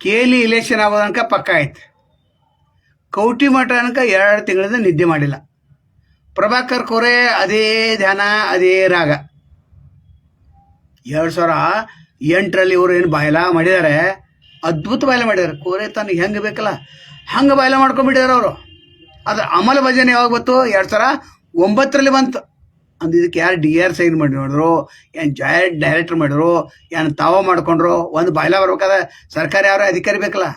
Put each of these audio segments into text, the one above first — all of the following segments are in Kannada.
ಕೇಲಿ ಇಲೆಕ್ಷನ್ ಆಗೋ ತನಕ ಪಕ್ಕ ಆಯ್ತು ಕೌಟಿ ಮಠ ತನಕ ಎರಡು ತಿಂಗಳಿಂದ ನಿದ್ದೆ ಮಾಡಿಲ್ಲ. ಪ್ರಭಾಕರ್ ಕೋರೆ ಅದೇ ಧ್ಯಾನ, ಅದೇ ರಾಗ. ಎರಡು ಸಾವಿರ ಎಂಟರಲ್ಲಿ ಇವರು ಏನು ಬಾಯ್ಲ ಮಾಡಿದ್ದಾರೆ ಅದ್ಭುತ ಬಾಯಲ ಮಾಡಿದ್ದಾರೆ ಕೋರೆ ತನಗೆ ಹೆಂಗೆ ಬೇಕಲ್ಲ, ಹಂಗೆ ಬಾಯ್ಲ ಮಾಡ್ಕೊಂಡ್ಬಿಟ್ಟಿದ್ದಾರೆ ಅವರು. ಅದು ಅಮಲ ಭಜನೆ ಯಾವಾಗ ಬಂತು? ಎರಡು ಸಾವಿರ ಒಂಬತ್ತರಲ್ಲಿ ಬಂತು. ಅಂದ್ ಇದಕ್ಕೆ ಯಾರು ಡಿ ಆರ್ ಸೈನ್ ಮಾಡಿ ಮಾಡಿದ್ರು, ಏನು ಜಾಯಿಂಟ್ ಡೈರೆಕ್ಟರ್ ಮಾಡಿದ್ರು, ಏನು ತಾವ ಮಾಡ್ಕೊಂಡ್ರು, ಒಂದು ಬಾಯ್ಲ ಬರ್ಬೇಕಾದ ಸರ್ಕಾರ ಯಾರೋ ಅಧಿಕಾರಿ ಬೇಕಲ್ಲ?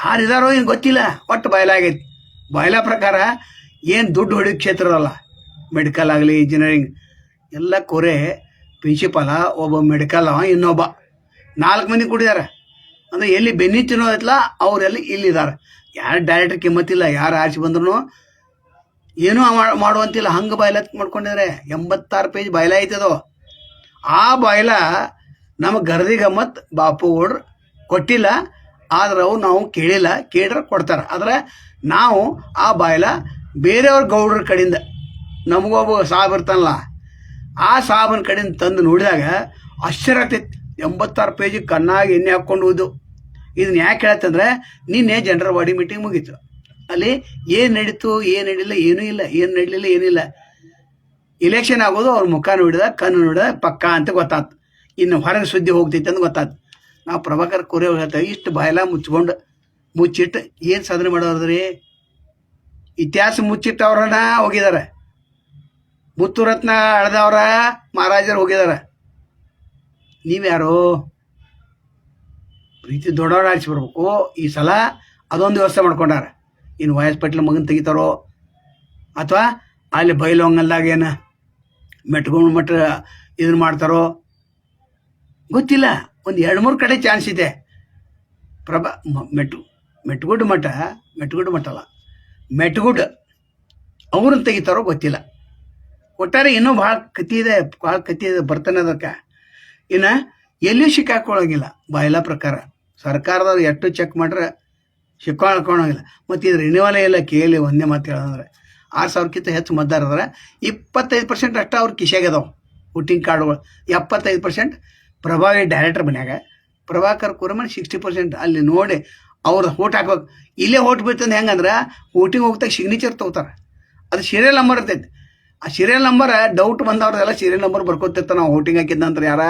ಯಾರಿದಾರೋ ಏನು ಗೊತ್ತಿಲ್ಲ, ಒಟ್ಟು ಬಾಯ್ಲ ಆಗೈತಿ. ಬಾಯ್ಲ ಪ್ರಕಾರ ಏನು ದುಡ್ಡು ಹೊಡಿ ಕ್ಷೇತ್ರದಲ್ಲ ಮೆಡಿಕಲ್ ಆಗಲಿ ಇಂಜಿನಿಯರಿಂಗ್ ಎಲ್ಲ ಕೊರೆ ಪ್ರಿನ್ಸಿಪಾಲ ಒಬ್ಬ ಮೆಡಿಕಲ್ ಅವ ಇನ್ನೊಬ್ಬ. ನಾಲ್ಕು ಮಂದಿ ಕೂಡಿದ್ದಾರೆ ಅಂದರೆ ಎಲ್ಲಿ ಬೆನ್ನಿ ತಿನ್ನೋದೈತಲ್ಲ ಅವರೆಲ್ಲ ಇಲ್ಲಿದ್ದಾರೆ ಯಾರು ಡೈರೆಕ್ಟರ್ ಕಿಮ್ಮತ್ತಿಲ್ಲ, ಯಾರು ಆಚೆ ಬಂದ್ರು ಏನೂ ಮಾಡುವಂತಿಲ್ಲ. ಹಂಗೆ ಬಾಯ್ಲ ಮಾಡ್ಕೊಂಡಿದ್ರೆ ಎಂಬತ್ತಾರು ಪೇಜ್ ಬಾಯ್ಲ ಐತದೋ ಆ ಬಾಯ್ಲ ನಮ್ಮ ಗರದಿ ಗಮ್ಮತ್ ಬಾಪು ಗೌಡ್ರು ಕೊಟ್ಟಿಲ್ಲ. ಆದ್ರೆ ಅವು ನಾವು ಕೇಳಿಲ್ಲ. ಕೇಳಿದ್ರೆ ಕೊಡ್ತಾರೆ. ಆದರೆ ನಾವು ಆ ಬಾಯ್ಲ ಬೇರೆಯವ್ರ ಗೌಡ್ರ ಕಡೆಯಿಂದ ನಮಗೊಬ್ಬ ಸಾಬ್ ಇರ್ತಾನಲ್ಲ, ಆ ಸಾಬನ ಕಡೆಯಿಂದ ತಂದು ನೋಡಿದಾಗ ಆಶ್ಚರ್ಯ ಆಗ್ತೈತಿ. ಎಂಬತ್ತಾರು ಪೇಜಿಗೆ ಕಣ್ಣಾಗಿ ಎಣ್ಣೆ ಹಾಕ್ಕೊಂಡು ಹೋದು ಇದನ್ನ ಯಾಕೆ ಹೇಳ್ತಂದ್ರೆ, ನಿನ್ನೆ ಜನರ ಬಾಡಿ ಮೀಟಿಂಗ್ ಮುಗೀತು. ಅಲ್ಲಿ ಏನು ನಡೀತು, ಏನು ನಡಿಲ್ಲ ಏನೂ ಇಲ್ಲ, ಏನು ನಡಿಲಿಲ್ಲ ಏನಿಲ್ಲ ಇಲೆಕ್ಷನ್ ಆಗೋದು ಅವ್ರ ಮುಖ ನೋಡಿದ, ಕಣ್ಣು ನೋಡಿದ, ಪಕ್ಕ ಅಂತ ಗೊತ್ತಾತು. ಇನ್ನು ಹೊರಗೆ ಸುದ್ದಿ ಹೋಗ್ತೈತೆ ಅಂತ ಗೊತ್ತಾತು. ನಾವು ಪ್ರಭಾಕರ್ ಕೋರೆ ಹೇಳ್ತೇವೆ ಇಷ್ಟು ಬಾಯೆಲ್ಲ ಮುಚ್ಕೊಂಡು ಮುಚ್ಚಿಟ್ಟು ಏನು ಸಾಧನೆ ಮಾಡೋದ್ರಿ? ಇತಿಹಾಸ ಮುಚ್ಚಿಟ್ಟವ್ರನ್ನ ಹೋಗಿದ್ದಾರೆ ಮುತ್ತುರತ್ನ ಅಳದವ್ರ ಮಹಾರಾಜರು ಹೋಗಿದ್ದಾರೆ ನೀವ್ಯಾರು? ಪ್ರೀತಿ ದೊಡ್ಡವ್ರ ಆಡಿಸಿ ಬರ್ಬೇಕು. ಈ ಸಲ ಅದೊಂದು ವ್ಯವಸ್ಥೆ ಮಾಡ್ಕೊಂಡಾರ. ಇನ್ನು ಪಟ್ಲ ಮಗನ ತೆಗಿತಾರೋ? ಅಥವಾ ಅಲ್ಲಿ ಬೈಲೊಂಗಲ್ದಾಗ ಏನು ಮೆಟ್ಕೊಂಡು ಮಟ್ಟ ಇದನ್ನ ಮಾಡ್ತಾರೋ? ಗೊತ್ತಿಲ್ಲ. ಒಂದು ಎರಡು ಮೂರು ಕಡೆ ಚಾನ್ಸ್ ಇದೆ. ಪ್ರಭಾ ಮೆಟ್ಟು ಮೆಟ್ಗುಡ್ ಮಠ ಮೆಟ್ಗುಡ್ ಮಠ ಅಲ್ಲ. ಮೆಟ್ಗುಡ್ ಅವ್ರನ್ನ ತೆಗಿತಾರೋ ಗೊತ್ತಿಲ್ಲ. ಒಟ್ಟಾರೆ ಇನ್ನೂ ಭಾಳ ಕತಿ ಇದೆ, ಭಾಳ ಕತಿ ಇದೆ ಬರ್ತಾನೆ ಅದಕ್ಕೆ. ಇನ್ನು ಎಲ್ಲಿಯೂ ಸಿಕ್ಕಾಕೊಳ್ಳೋಂಗಿಲ್ಲ ಬಾಯ್ಲ ಪ್ರಕಾರ. ಸರ್ಕಾರದವ್ರು ಎಷ್ಟು ಚೆಕ್ ಮಾಡ್ರೆ ಸಿಕ್ಕಾಳ್ಕೊಳಂಗಿಲ್ಲ ಮತ್ತು ಇದು ರಿನಿವಲ್ ಎಲ್ಲ ಕೇಳಿ ಒಂದೇ ಮಾತು ಹೇಳೋದಂದ್ರೆ. ಆರು ಸಾವಿರಕ್ಕಿಂತ ಹೆಚ್ಚು ಮತದಾರ ಅದಾರೆ ಇಪ್ಪತ್ತೈದು ಪರ್ಸೆಂಟ್ ಅಷ್ಟು ಅವ್ರ ಕಿಶೆಗೆ ಅದಾವೆ ವೋಟಿಂಗ್ ಕಾರ್ಡ್ಗಳು. ಎಪ್ಪತ್ತೈದು ಪರ್ಸೆಂಟ್ ಪ್ರಭಾವಿ ಡೈರೆಕ್ಟರ್ ಮನ್ಯಾಗ. ಪ್ರಭಾಕರ್ ಕುರಮನ್ ಸಿಕ್ಸ್ಟಿ ಪರ್ಸೆಂಟ್ ಅಲ್ಲಿ ನೋಡಿ ಅವ್ರ ಓಟ್ ಹಾಕ್ಬೇಕು. ಇಲ್ಲೇ ಓಟ್ ಬೀಳ್ತಂದು ಹೆಂಗಂದ್ರೆ ವೋಟಿಂಗ್ ಹೋಗ್ದಾಗ ಸಿಗ್ನೇಚರ್ ತಗೋತಾರೆ. ಅದು ಸೀರಿಯಲ್ ನಂಬರ್ ಇರ್ತೈತಿ. ಆ ಸೀರಿಯಲ್ ನಂಬರ್ ಡೌಟ್ ಬಂದವ್ರದೆಲ್ಲ ಸೀರಿಯಲ್ ನಂಬರ್ ಬರ್ಕೊತಿರ್ತಾನೆ ನಾವು ವೋಟಿಂಗ್ ಹಾಕಿದ್ದ ನಂತರ ಯಾರ?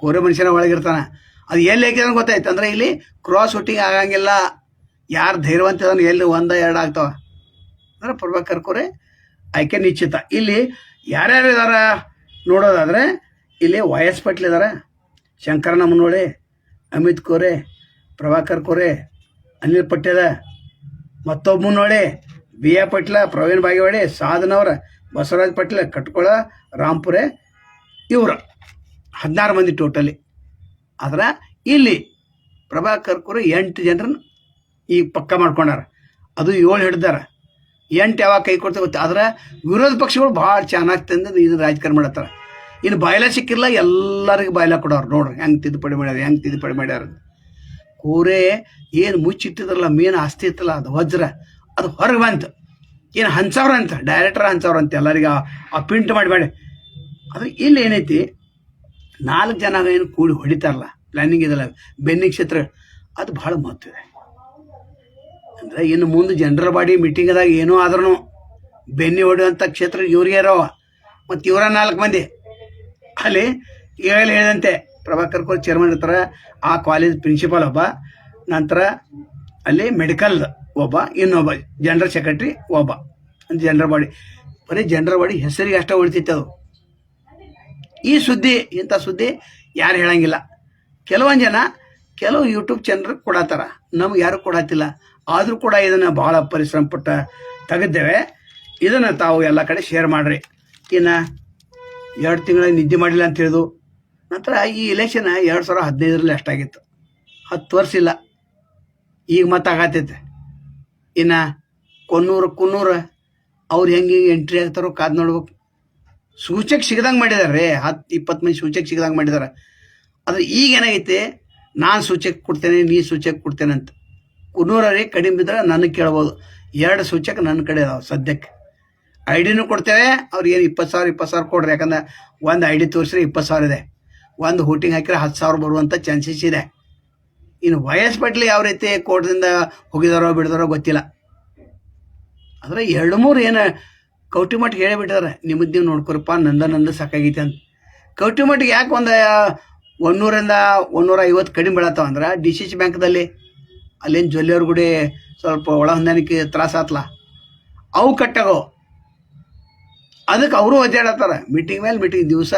ಕೋರೆ ಮನುಷ್ಯನ ಒಳಗಿರ್ತಾನೆ. ಅದು ಎಲ್ಲಿ ಹಾಕಿದ್ರೆ ಗೊತ್ತಾಯ್ತು. ಅಂದ್ರೆ ಇಲ್ಲಿ ಕ್ರಾಸ್ ವೋಟಿಂಗ್ ಆಗಂಗಿಲ್ಲ. ಯಾರು ಧೈರ್ಯವಂತ ಎಲ್ಲಿ ಒಂದ, ಎರಡು ಆಗ್ತಾವ? ಅಂದ್ರೆ ಪ್ರಭಾಕರ್ ಕೋರೆ ಆಯ್ಕೆ ನಿಶ್ಚಿತ. ಇಲ್ಲಿ ಯಾರ್ಯಾರು ಇದಾರ ನೋಡೋದಾದ್ರೆ, ಇಲ್ಲಿ ವೈ ಎಸ್ ಇದ್ದಾರೆ ಶಂಕರನ ಮುನ್ನೋಳಿ, ಅಮಿತ್ ಕೋರೆ, ಪ್ರಭಾಕರ್ ಕೋರೆ, ಅನಿಲ್ ಪಟೇಲ, ಮತ್ತೊಬ್ಬ ಮುನ್ನೋಳಿ ಬಿ ಎ ಪಟ್ಲ, ಪ್ರವೀಣ್ ಬಾಗೇವಾಡಿ ಸಾಧನವರ ಬಸವರಾಜ್ ಪಟ್ಲ, ಕಟ್ಕೊಳ ರಾಂಪುರೆ ಇವರು ಹದಿನಾರು ಮಂದಿ ಟೋಟಲಿ ಆದ್ರೆ ಇಲ್ಲಿ ಪ್ರಭಾಕರ್ ಕೋರೆ ಎಂಟು ಜನರನ್ನ ಈ ಪಕ್ಕ ಮಾಡ್ಕೊಂಡಾರ. ಅದು ಏಳು ಹಿಡ್ದಾರ. ಎಂಟು ಯಾವಾಗ ಕೈ ಕೊಡ್ತಾ ಗೊತ್ತೆ? ಆದ್ರೆ ವಿರೋಧ ಪಕ್ಷಗಳು ಭಾಳ ಚೆನ್ನಾಗಿ ತಂದು ಇದು ರಾಜಕಾರಣ ಮಾಡತ್ತಾರ. ಇನ್ನು ಬಾಯ್ಲ ಸಿಕ್ಕಿಲ್ಲ, ಎಲ್ಲರಿಗೂ ಬಾಯ್ಲ ಕೊಡೋರು. ನೋಡ್ರಿ ಹೆಂಗೆ ತಿದ್ದುಪಡಿ ಮಾಡ್ಯಾರ, ಹೆಂಗೆ ತಿದ್ದುಪಡಿ ಮಾಡ್ಯಾರ. ಕೋರೆ ಏನು ಮುಚ್ಚಿಟ್ಟಿದ್ರಲ್ಲ, ಮೇನ್ ಆಸ್ತಿ ಇತ್ತಲ್ಲ, ಅದು ವಜ್ರ. ಅದು ಹೊರಗೆ ಬಂತು. ಏನು ಹಂಚವ್ರ ಅಂತ ಡೈರೆಕ್ಟರ್ ಹಂಚವ್ರ ಅಂತ ಎಲ್ಲರಿಗೆ ಆ- ಪಿಂಟ್ ಪ್ರಿಂಟ್ ಮಾಡಿ ಮಾಡಿ. ಅದು ಇಲ್ಲಿ ಏನೈತಿ, ನಾಲ್ಕು ಜನ ಏನು ಕೂಡಿ ಹೊಡಿತಾರಲ್ಲ ಪ್ಲಾನಿಂಗ್ ಇದೆಲ್ಲ, ಬೆನ್ನಿಂಗ್ ಕ್ಷೇತ್ರ ಅದು ಭಾಳ ಮಹತ್ವ ಇದೆ. ಅಂದ್ರೆ ಇನ್ನು ಮುಂದೆ ಜನರಲ್ ಬಾಡಿ ಮೀಟಿಂಗ್ದಾಗ ಏನೋ ಆದ್ರೂ ಬೆನ್ನಿ ಹೊಡೆಯುವಂಥ ಕ್ಷೇತ್ರ ಇವ್ರಿಗೆ ಇರೋ ಮತ್ತು ಇವರ ನಾಲ್ಕು ಮಂದಿ. ಅಲ್ಲಿ ಹೇಳಿ ಹೇಳಿದಂತೆ ಪ್ರಭಾಕರ್ ಕೋರ್ ಚೇರ್ಮನ್ ಇರ್ತಾರೆ, ಆ ಕಾಲೇಜ್ ಪ್ರಿನ್ಸಿಪಾಲ್ ಒಬ್ಬ, ನಂತರ ಅಲ್ಲಿ ಮೆಡಿಕಲ್ ಒಬ್ಬ, ಇನ್ನೊಬ್ಬ ಜನರಲ್ ಸೆಕ್ರೆಟ್ರಿ ಒಬ್ಬ. ಜನರಲ್ ಬಾಡಿ ಬರೀ ಜನರಲ್ ಬಾಡಿ ಹೆಸರಿಗೆ ಅಷ್ಟೇ ಉಳಿತಿತ್ತು ಅದು. ಈ ಸುದ್ದಿ, ಇಂಥ ಸುದ್ದಿ ಯಾರು ಹೇಳಂಗಿಲ್ಲ. ಕೆಲವೊಂದು ಜನ ಕೆಲವು ಯೂಟ್ಯೂಬ್ ಚಾನಲ್ ಕೊಡತ್ತಾರ ನಮ್ಗೆ ಯಾರು ಕೊಡತ್ತಿಲ್ಲ ಆದರೂ ಕೂಡ ಇದನ್ನು ಭಾಳ ಪರಿಶ್ರಮ ಪಟ್ಟ ತೆಗೆದ್ದೇವೆ. ಇದನ್ನು ತಾವು ಎಲ್ಲ ಕಡೆ ಶೇರ್ ಮಾಡಿರಿ. ಇನ್ನು ಎರಡು ತಿಂಗಳ ನಿದ್ದೆ ಮಾಡಿಲ್ಲ ಅಂತ ಹೇಳಿದು ನಂತರ ಈ ಇಲೆಕ್ಷನ್ ಎರಡು ಸಾವಿರ ಹದಿನೈದರಲ್ಲಿ ಅಷ್ಟಾಗಿತ್ತು ಹತ್ತು ವರ್ಷ ಇಲ್ಲ. ಈಗ ಮತ್ತೆ ಆಗತ್ತೈತೆ ಇನ್ನು ಕೊನ್ನೂರು ಕುನ್ನೂರು ಅವ್ರು ಹೆಂಗೆ ಎಂಟ್ರಿ ಆಗ್ತಾರೋ ಕಾದು ನೋಡ್ಬೇಕು. ಸೂಚಕ ಸಿಗದಂಗೆ ಮಾಡಿದಾರೆ. ರೀ ಹತ್ತು ಇಪ್ಪತ್ತು ಮಂದಿ ಸೂಚಕ ಸಿಗದಂಗೆ ಮಾಡಿದಾರೆ. ಆದರೆ ಈಗ ಏನಾಗೈತೆ? ನಾನು ಸೂಚಕ ಕೊಡ್ತೇನೆ, ನೀ ಸೂಚಕ ಕೊಡ್ತೇನೆ ಅಂತ. ಕುನ್ನೂರವರಿಗೆ ಕಡಿಮೆ ಬಿದ್ದರೆ ನನಗೆ ಕೇಳ್ಬೋದು. ಎರಡು ಸೂಚಕ ನನ್ನ ಕಡೆ ಅದಾವೆ ಸದ್ಯಕ್ಕೆ. ಐ ಡಿನೂ ಕೊಡ್ತೇವೆ, ಅವ್ರಿಗೆ ಏನು ಇಪ್ಪತ್ತು ಸಾವಿರ ಇಪ್ಪತ್ತು ಸಾವಿರ ಕೊಡ್ರಿ. ಯಾಕಂದ್ರೆ ಒಂದು ಐ ಡಿ ತೋರಿಸಿದ್ರೆ ಇಪ್ಪತ್ತು ಸಾವಿರ ಇದೆ. ಒಂದು ಹೂಟಿಂಗ್ ಹಾಕಿದ್ರೆ ಹತ್ತು ಸಾವಿರ ಬರುವಂಥ ಚಾನ್ಸಸ್ ಇದೆ. ಇನ್ನು ವಯಸ್ಸು ಬಟ್ಲಿ ಯಾವ ರೀತಿ ಕೋರ್ಟ್ದಿಂದ ಹೋಗಿದಾರೋ, ಬಿಡಿದಾರೋ ಗೊತ್ತಿಲ್ಲ. ಆದರೆ ಎರಡು ಮೂರು ಏನು ಕೌಟಿಮಠ ಹೇಳಿಬಿಟ್ಟಾರೆ ನಿಮ್ಮದು ನೀವು ನೋಡ್ಕೊರಪ್ಪ, ನಂದ ನಂದು ಸಾಕಾಗೈತೆ ಅಂತ. ಕೌಟಿಮಠಿಗೆ ಯಾಕೆ ಒಂದು ಒನ್ನೂರಿಂದ ಒನ್ನೂರ ಐವತ್ತು ಕಡಿಮೆ ಬೀಳತ್ತವ ಅಂದ್ರೆ ಡಿ ಸಿ ಸಿ ಬ್ಯಾಂಕ್ದಲ್ಲಿ ಅಲ್ಲೇನು ಜೊಲ್ಲೆಯವ್ರ ಗುಡಿ ಸ್ವಲ್ಪ ಒಳ ಹೊಂದಾಣಿಕೆ ತ್ರಾಸ ಆತ್ಲ? ಅವು ಕಟ್ಟಗೋ ಅದಕ್ಕೆ ಅವರು ಒದ್ದಾಡತ್ತಾರ ಮೀಟಿಂಗ್ ಮೇಲೆ ಮೀಟಿಂಗ್ ದಿವಸ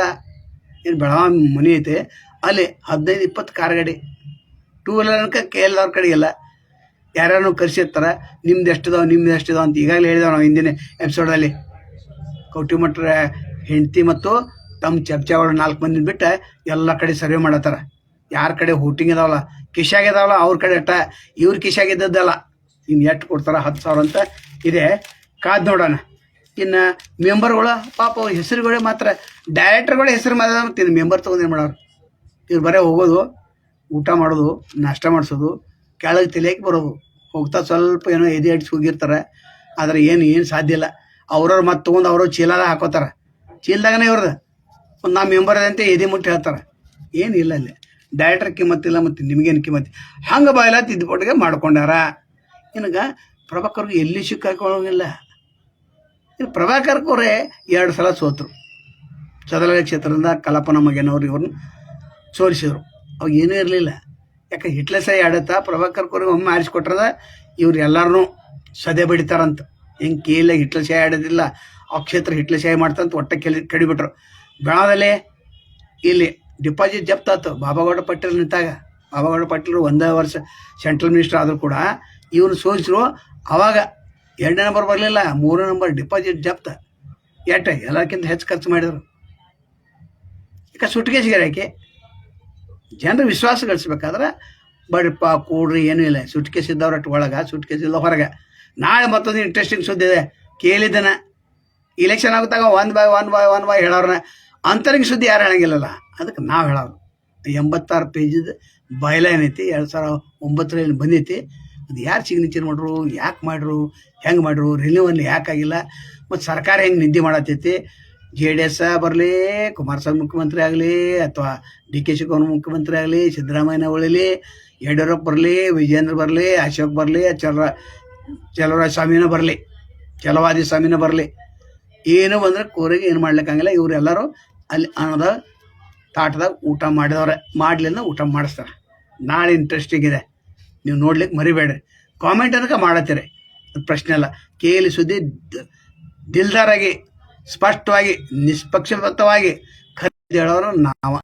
ಏನು ಬೆಳಗಾವಿ ಮನೆ ಐತೆ, ಅಲ್ಲಿ ಹದಿನೈದು ಇಪ್ಪತ್ತು ಕಾರ್ ಗಾಡಿ. ಟೂ ವೀಲರ್ ಅನ್ಕ ಕೆ ಎಲ್ ಅವ್ರ ಕಡೆಗೆಲ್ಲ ಯಾರ್ಯಾರು ಕರೆಸಿರ್ತಾರೆ. ನಿಮ್ದು ಎಷ್ಟಿದಾವ ನಿಮ್ದು ಎಷ್ಟಿದಾವ ಅಂತ ಈಗಾಗಲೇ ಹೇಳಿದಾವ ನಾವು ಹಿಂದಿನ ಎಪಿಸೋಡಲ್ಲಿ ಕೌಟಿಮಠರ ಹೆಂಡತಿ ಮತ್ತು ತಮ್ಮ ಚಮಚಗಳು ನಾಲ್ಕು ಮಂದಿನ ಬಿಟ್ಟು ಎಲ್ಲ ಕಡೆ ಸರ್ವೆ ಮಾಡತ್ತಾರ. ಯಾರ ಕಡೆ ಹೂಟಿಂಗ್ ಇದಾವಲ್ಲ ಕಿಶಾಗ ಇದಾವಲ್ಲ ಅವ್ರ ಕಡೆ ಅಟ್ಟ, ಇವ್ರ ಕಿಶಾಗ ಇದ್ದದ್ದಲ್ಲ. ಇನ್ನು ಎಷ್ಟು ಕೊಡ್ತಾರ ಹತ್ತು ಸಾವಿರ ಅಂತ ಇದೆ. ಕಾದ್ ನೋಡೋಣ. ಇನ್ನು ಮೆಂಬರ್ಗಳು, ಪಾಪ ಹೆಸರುಗಳೇ ಮಾತ್ರ, ಡೈರೆಕ್ಟರ್ಗಳ ಹೆಸರು ಮಾತ್ರ ಇನ್ನು ಮೆಂಬರ್ ತೊಗೊಂಡೇನು ಮಾಡೋರು? ಇವ್ರು ಬರೇ ಹೋಗೋದು, ಊಟ ಮಾಡೋದು, ನಾಷ್ಟ ಮಾಡಿಸೋದು, ಕೆಳಗೆ ತಿಳಿಯಕ್ಕೆ ಬರೋದು. ಹೋಗ್ತಾ ಸ್ವಲ್ಪ ಏನೋ ಎದೆ ಅಡಿಸಿ ಹೋಗಿರ್ತಾರೆ ಆದರೆ ಏನು ಏನು ಸಾಧ್ಯ ಇಲ್ಲ. ಅವ್ರವ್ರು ಮತ್ತೆ ತೊಗೊಂಡು ಅವ್ರವ್ರು ಚೀಲ ಹಾಕೋತಾರೆ. ಚೀಲದಾಗನೇ ಇವ್ರದ್ದು ಒಂದು ನಾ ಮೆಂಬರ್ ಅಂತ ಎದೆ ಮುಟ್ಟಿ ಹೇಳ್ತಾರೆ. ಏನಿಲ್ಲ ಅಲ್ಲಿ ಡೈರೆಕ್ಟರ್ ಕಿಮ್ಮತ್ತಿಲ್ಲ ಮತ್ತು ನಿಮಗೇನು ಕಿಮ್ಮತ್ತಿ ಹಂಗೆ ಬಾಯಿಲ ತಿದ್ದುಪಟ್ಟಿಗೆ ಮಾಡ್ಕೊಂಡಾರ. ಇನ್ಗ ಪ್ರಭಾಕರ್ಗೆ ಎಲ್ಲಿ ಸಿಕ್ಕಾಕೊಳ್ಳೋಂಗಿಲ್ಲ ಇನ್ನು ಪ್ರಭಾಕರ್ಕವ್ರೆ ಎರಡು ಸಲ ಸೋತರು. ಚದಲಗ ಕ್ಷೇತ್ರದಿಂದ ಕಲಪನ ಮಗನವ್ರು ಇವ್ರನ್ನ ಸೋಲಿಸಿದ್ರು. ಅವಾಗ ಏನೂ ಇರಲಿಲ್ಲ. ಯಾಕೆ ಹಿಟ್ಲೆ ಸೈ ಆಡತ್ತಾ ಪ್ರಭಾಕರ್ ಕೋರಿಗೆ ಒಮ್ಮೆ ಆರಿಸ್ಕೊಟ್ರದ ಇವ್ರು ಎಲ್ಲರನ್ನೂ ಸದೆ ಬಡಿತಾರಂತ. ಹೆಂಗೆ ಕೇಳ ಹಿಟ್ಲೆ ಶಾಯಿ ಆಡೋದಿಲ್ಲ. ಆ ಕ್ಷೇತ್ರ ಹಿಟ್ಲೆ ಶಾಯಿ ಮಾಡ್ತಂತ ಒಟ್ಟೆ ಕೆಲ, ಕಡಿಬಿಟ್ರು. ಬೆಳದಲ್ಲಿ ಇಲ್ಲಿ ಡಿಪಾಸಿಟ್ ಜಪ್ತ ಆಯ್ತು ಬಾಬಾಗೌಡ ಪಟೇಲ್ ನಿಂತಾಗ. ಬಾಬಾಗೌಡ ಪಟೇಲ್ ಒಂದೇ ವರ್ಷ ಸೆಂಟ್ರಲ್ ಮಿನಿಸ್ಟರ್ ಆದರೂ ಕೂಡ ಇವನು ಸೋಲಿಸಿರು ಅವಾಗ ಎರಡನೇ ನಂಬರ್ ಬರಲಿಲ್ಲ. ಮೂರನೇ ನಂಬರ್ ಡಿಪಾಸಿಟ್ ಜಪ್ತ. ಎಟ್ಟ ಎಲ್ಲಕ್ಕಿಂತ ಹೆಚ್ಚು ಖರ್ಚು ಮಾಡಿದರು. ಈಗ ಸುಟ್ಟಿಗೆ ಸಿಗರಾಕಿ ಜನರ ವಿಶ್ವಾಸ ಗಳಿಸ್ಬೇಕಾದ್ರೆ ಬಡಪ್ಪ ಕೂಡ್ರಿ ಏನೂ ಇಲ್ಲ. ಸುಟ್ಕೇಸ್ ಇದ್ದವ್ರ ಒಳಗೆ ಸುಟ್ಕೇಸ್ ಇಲ್ಲ ಹೊರಗೆ. ನಾಳೆ ಮತ್ತೊಂದು ಇಂಟ್ರೆಸ್ಟಿಂಗ್ ಸುದ್ದಿ ಇದೆ. ಕೇಳಿದ್ದನ election ಆಗುತ್ತಾಗ one by one by one by ಹೇಳೋರ್ನ ಅಂತರಿಗೆ ಸುದ್ದಿ ಯಾರು ಹೇಳಂಗಿಲ್ಲಲ್ಲ? ಅದಕ್ಕೆ ನಾವು ಹೇಳೋದು. ಎಂಬತ್ತಾರು ಪೇಜಿದ ಬಯಲೈನ್ ಐತಿ, ಎರಡು ಸಾವಿರ ಒಂಬತ್ತರಲ್ಲಿ ಬಂದೈತಿ. ಅದು ಯಾರು ಸಿಗ್ನೇಚರ್ ಮಾಡ್ರು, ಯಾಕೆ ಮಾಡ್ರು, ಹೆಂಗೆ ಮಾಡ್ರು ರಿನ್ಯೂವಲ್ ಯಾಕೆ ಆಗಿಲ್ಲ, ಮತ್ತು ಸರ್ಕಾರ ಹೆಂಗೆ ನಿದ್ದೆ ಮಾಡತ್ತೈತಿ ಜೆ ಡಿ ಎಸ್ ಬರಲಿ, ಕುಮಾರಸ್ವಾಮಿ ಮುಖ್ಯಮಂತ್ರಿ ಆಗಲಿ, ಅಥವಾ ಡಿ ಕೆ ಶಿವಕುಮಾರ್ ಮುಖ್ಯಮಂತ್ರಿ ಆಗಲಿ, ಸಿದ್ದರಾಮಯ್ಯ ಉಳಿಲಿ ಯಡಿಯೂರಪ್ಪ ಬರಲಿ ವಿಜೇಂದ್ರ ಬರಲಿ, ಅಶೋಕ್ ಬರಲಿ ಚಲರ ಚಲವರಾಜ ಸ್ವಾಮಿನೂ ಬರಲಿ ಚಲವಾದಿ ಸ್ವಾಮಿನೂ ಬರಲಿ. ಏನು ಬಂದ್ರೆ ಕೋರಿಗೆ ಏನು ಮಾಡ್ಲಿಕ್ಕಾಗಿಲ್ಲ, ಇವರೆಲ್ಲರೂ ಅಲ್ಲಿ ಅನ್ನದ ತಾಟದಾಗ ಊಟ ಮಾಡಿದವ್ರೆ. ಮಾಡಲಿಲ್ಲ ಊಟ ಮಾಡಿಸ್ತಾರೆ. ನಾಳೆ ಇಂಟ್ರೆಸ್ಟಿಂಗ್ ಇದೆ. ನೀವು ನೋಡ್ಲಿಕ್ಕೆ ಮರಿಬೇಡ್ರಿ. ಕಾಮೆಂಟ್ ಅದಕ್ಕೆ ಮಾಡತ್ತೀರಿ. ಅದು ಪ್ರಶ್ನೆ ಅಲ್ಲ. ಕೇಳಿ ಸುದ್ದಿ ದಿಲ್ದಾರಾಗಿ, ಸ್ಪಷ್ಟವಾಗಿ, ನಿಷ್ಪಕ್ಷಪಾತವಾಗಿ ಖರೀದಿ ಹೇಳೋರು ನಾವ.